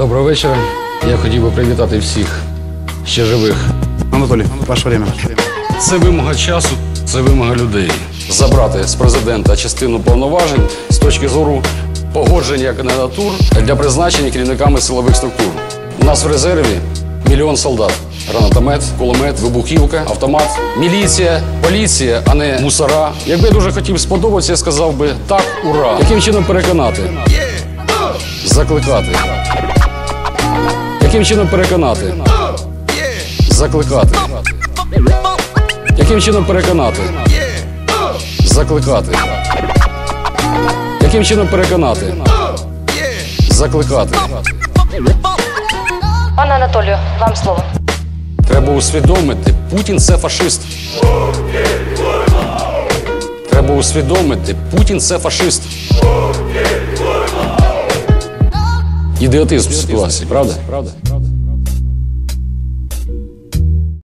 Доброго вечора. Я хотів би привітати всіх ще живих. Анатолий, ваше время. Це вимога часу, це вимога людей. Забрати з президента частину повноважень з точки зору погодження кандидатур для призначення керівниками силових структур. У нас в резерві мільйон солдат. Гранатомет, кулемет, вибухівка, автомат, міліція, поліція, а не мусора. Якби я дуже хотів сподобатися, я сказав би так, ура. Яким чином переконати? Закликати. Яким чином переконати? Закликати. Яким чином переконати? Закликати. Яким чином переконати? Закликати. Пане Анатолію, вам слово. Треба усвідомити, Путін це фашист. Треба усвідомити, Путін це фашист. Ідіотизм ситуації, правда? Правда? Правда?